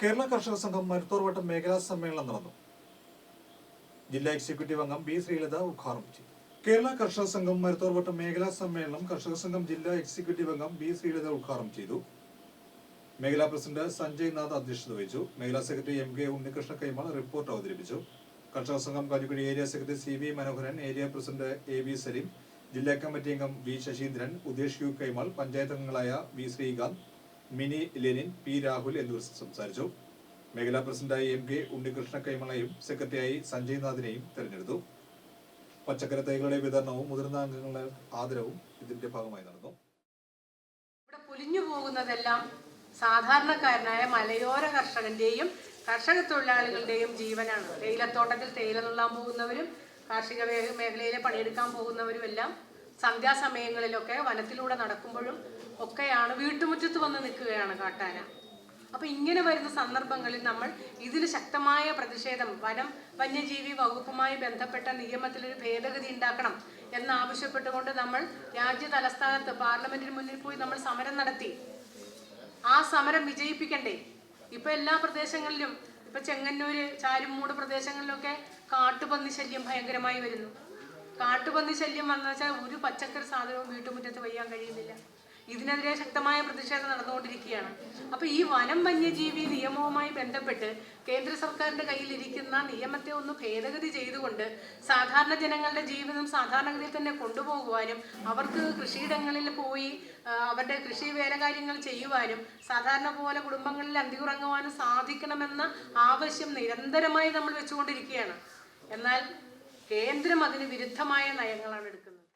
കേരള കർഷക സംഘം മരുത്തോർവട്ടം മേഖലാ സമ്മേളനം നടന്നു. ജില്ലാ എക്സിക്യൂട്ടീവ് അംഗം ബി ശ്രീലത ഉദ്ഘാടനം ചെയ്തു. കേരള കർഷക സംഘം മരുത്തോർവട്ടം മേഖലാ സമ്മേളനം കർഷക സംഘം ജില്ലാ എക്സിക്യൂട്ടീവ് അംഗം ബി ശ്രീലത ഉദ്ഘാടനം ചെയ്തു. മേഖലാ പ്രസിഡന്റ് സഞ്ജയ് നാഥ് അധ്യക്ഷത വഹിച്ചു. മേഖലാ secretary M K Unnikrishna Kaimal report അവതരിപ്പിച്ചു. കർഷക സംഘം Kalikkudi area secretary C V Manoharan area president A V Saleem ജില്ലാ കമ്മിറ്റി അംഗം വി ശശീന്ദ്രൻ ഉദേശ് യു കൈമാൾ പഞ്ചായത്ത് അംഗങ്ങളായ V Sreekanth Mini Lenin P Rahul എന്നിവർ സംസാരിച്ചു. മേഖലാ പ്രസിഡന്റായി എം കെ ഉണ്ണികൃഷ്ണ കൈമളയും സെക്രട്ടറിയായി സഞ്ജയ് നാഥിനെയും തെരഞ്ഞെടുത്തു. പച്ചക്കറി തൈകളുടെ വിതരണവും മുതിർന്ന അംഗങ്ങളുടെ ആദരവും ഇതിന്റെ ഭാഗമായി നടന്നു. ഇവിടെ പൊലിഞ്ഞു പോകുന്നതെല്ലാം സാധാരണക്കാരനായ മലയോര കർഷകന്റെയും കർഷക തൊഴിലാളികളുടെയും ജീവനാണ്. തേയിലത്തോട്ടത്തിൽ തേയില നുള്ളാൻ പോകുന്നവരും കാർഷിക മേഖലയിലെ പണിയെടുക്കാൻ പോകുന്നവരും എല്ലാം സന്ധ്യാസമയങ്ങളിലൊക്കെ വനത്തിലൂടെ നടക്കുമ്പോഴും ഒക്കെയാണ് വീട്ടുമുറ്റത്ത് വന്ന് നിൽക്കുകയാണ് കാട്ടാന. അപ്പൊ ഇങ്ങനെ വരുന്ന സന്ദർഭങ്ങളിൽ നമ്മൾ ഇതിന് ശക്തമായ പ്രതിഷേധം വനം വന്യജീവി വകുപ്പുമായി ബന്ധപ്പെട്ട നിയമത്തിൽ ഒരു ഭേദഗതി ഉണ്ടാക്കണം എന്നാവശ്യപ്പെട്ടുകൊണ്ട് നമ്മൾ രാജ്യ തലസ്ഥാനത്ത് പാർലമെന്റിന് മുന്നിൽ പോയി നമ്മൾ സമരം നടത്തി. ആ സമരം വിജയിപ്പിക്കണ്ടേ? ഇപ്പൊ എല്ലാ പ്രദേശങ്ങളിലും ഇപ്പൊ ചെങ്ങന്നൂര് ചാരുമൂട് പ്രദേശങ്ങളിലൊക്കെ കാട്ടുപന്നി ശല്യം ഭയങ്കരമായി വരുന്നു. കാട്ടുപന്നി ശല്യം വന്നു വെച്ചാൽ ഒരു പച്ചക്കറി സാധനവും വീട്ടുമുറ്റത്ത് വയ്യാൻ കഴിയുന്നില്ല. ഇതിനെതിരെ ശക്തമായ പ്രതിഷേധം നടന്നുകൊണ്ടിരിക്കുകയാണ്. അപ്പൊ ഈ വനം വന്യജീവി നിയമവുമായി ബന്ധപ്പെട്ട് കേന്ദ്ര സർക്കാരിന്റെ കയ്യിലിരിക്കുന്ന നിയമത്തെ ഒന്ന് ഭേദഗതി ചെയ്തുകൊണ്ട് സാധാരണ ജനങ്ങളുടെ ജീവിതം സാധാരണഗതിയിൽ തന്നെ കൊണ്ടുപോകുവാനും അവർക്ക് കൃഷിയിടങ്ങളിൽ പോയി അവരുടെ കൃഷി വേലകാര്യങ്ങൾ ചെയ്യുവാനും സാധാരണ പോലെ കുടുംബങ്ങളിൽ അന്തിയുറങ്ങുവാനും സാധിക്കണമെന്ന ആവശ്യം നിരന്തരമായി നമ്മൾ വെച്ചുകൊണ്ടിരിക്കുകയാണ്. എന്നാൽ കേന്ദ്രം അതിന് വിരുദ്ധമായ നയങ്ങളാണ് എടുക്കുന്നത്.